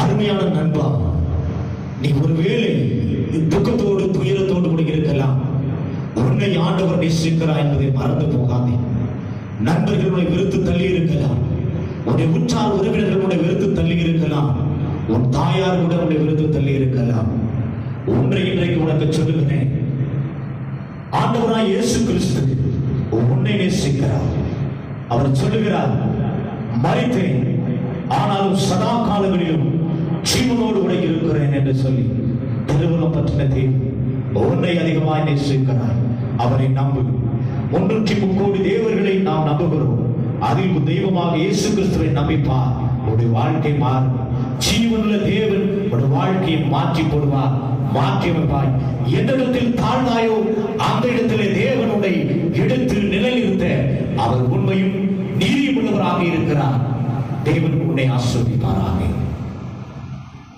அருமையான நண்பா நீ ஒருவேளை துக்கத்தோடு துயரத்தோடு கூட இருக்கலாம். உன்னை ஆண்டவர் நேசிக்கிறார் என்பதை மறந்து போகாதே. நண்பர்களுடைய வெறுத்து தள்ளி இருக்கலாம். உன்னை உற்றார் உறவினர்களுடைய வெறுத்து தள்ளி இருக்கலாம். உன் தாயார் கூட உன்னை வெறுத்து தள்ளி இருக்கலாம். ஒன்றை இன்றைக்கு உனக்கு சொல்லுகிறேன். ஆண்டவராய் இயேசு கிறிஸ்து உன்னை நேசிக்கிறார். அவர் சொல்லுகிறார் மறித்தேன் ஆனாலும் சதா காலங்களிலும் என்று சொல்லி திருவுளம் பற்றின தேவன் உன்னை அதிகமாய் நேசிக்கிறார். அவரை நம்பு. முன்னூற்றி முக்கோடி தேவர்களை நாம் நம்புகிறோம். அதில் தெய்வமாக இயேசு கிறிஸ்துவை நம்பிப்பார். உடைய வாழ்க்கை மாறும். ஜீவனுள்ள தேவன் உடைய வாழ்க்கையை மாற்றி போடுவார் மாற்றி அமைப்பாய் எந்த இடத்தில் தாழ்ந்தாயோ அந்த இடத்திலே தேவனுடைய எடுத்து நிலைநிறுத்த அவர் உண்மையும் நீதியும் உள்ளவராக இருக்கிறார். தேவன் உன்னை ஆசிர்வதிப்பாராக.